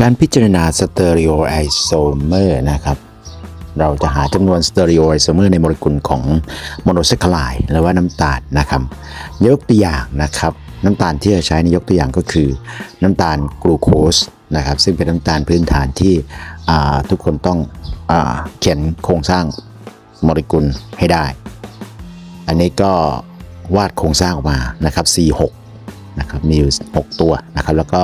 การพิจารณาสเตอริโอไอโซเมอร์นะครับ เราจะหาจำนวนสเตอริโอไอโซเมอร์ในโมเลกุลของโมโนแซคคาไลด์หรือว่าน้ำตาลนะครับ ยกตัวอย่างนะครับ น้ำตาลที่จะใช้ในยกตัวอย่างก็คือ น้ำตาลกลูโคสนะครับ ซึ่งเป็นน้ำตาลพื้นฐานที่ทุกคนต้องอเขียนโครงสร้างโมเลกุลให้ได้ อันนี้ก็วาดโครงสร้างออกมานะครับ C6 นะครับมีอยู่ 6 ตัวนะครับแล้วก็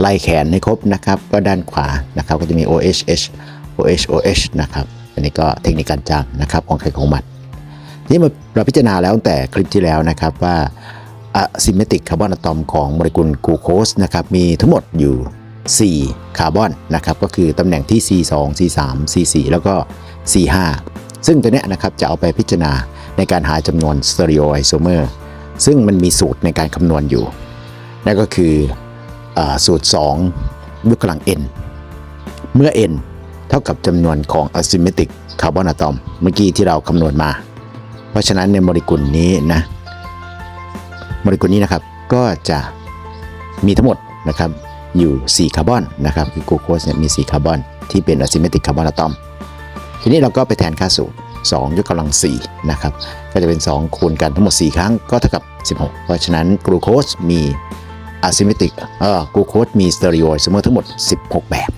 ไล่แขนให้ครบนะครับก็ด้านขวานะครับก็จะมี OHH OH OH นะครับอันนี้ก็เทคนิคการจำนะครับของใครของมันนี่มาเราพิจารณาแล้วตั้งแต่คลิปที่แล้วนะครับว่าอะซิมเมติกคาร์บอนอะตอมของโมเลกุลกลูโคสนะครับมีทั้งหมดอยู่ 4 คาร์บอนนะครับก็คือตำแหน่งที่ C2 C3 C4 แล้วก็ C5 ซึ่งตัวเนี้ยนะครับจะเอาไปพิจารณาในการหาจำนวนสเตอริโอไอโซเมอร์ซึ่งมันมีสูตรในการคำนวณอยู่ นั่นก็คืออสูตร 2 ยกกำลัง n เมื่อ n เท่ากับจำนวนของ asymmetric คาร์บอนอะตอมเมื่อกี้ที่เราคำนวณมา เพราะฉะนั้นในโมเลกุลนี้นะโมเลกุลนี้นะครับก็จะมีทั้งหมดนะครับอยู่ 4 คาร์บอนนะครับคือกลูโคสเนี่ยมี 4 คาร์บอน ที่เป็น asymmetric คาร์บอนอะตอม ทีนี้เราก็ไปแทนค่าสูตร 2 ยกกำลัง 4 นะครับ ก็จะเป็น 2 คูณกันทั้งหมด 4 ครั้งก็เท่ากับ 16 เพราะฉะนั้นกลูโคสมี asymmetric เออกูโคดมีสเตอริโอเสมอทั้งหมด 16 แบบ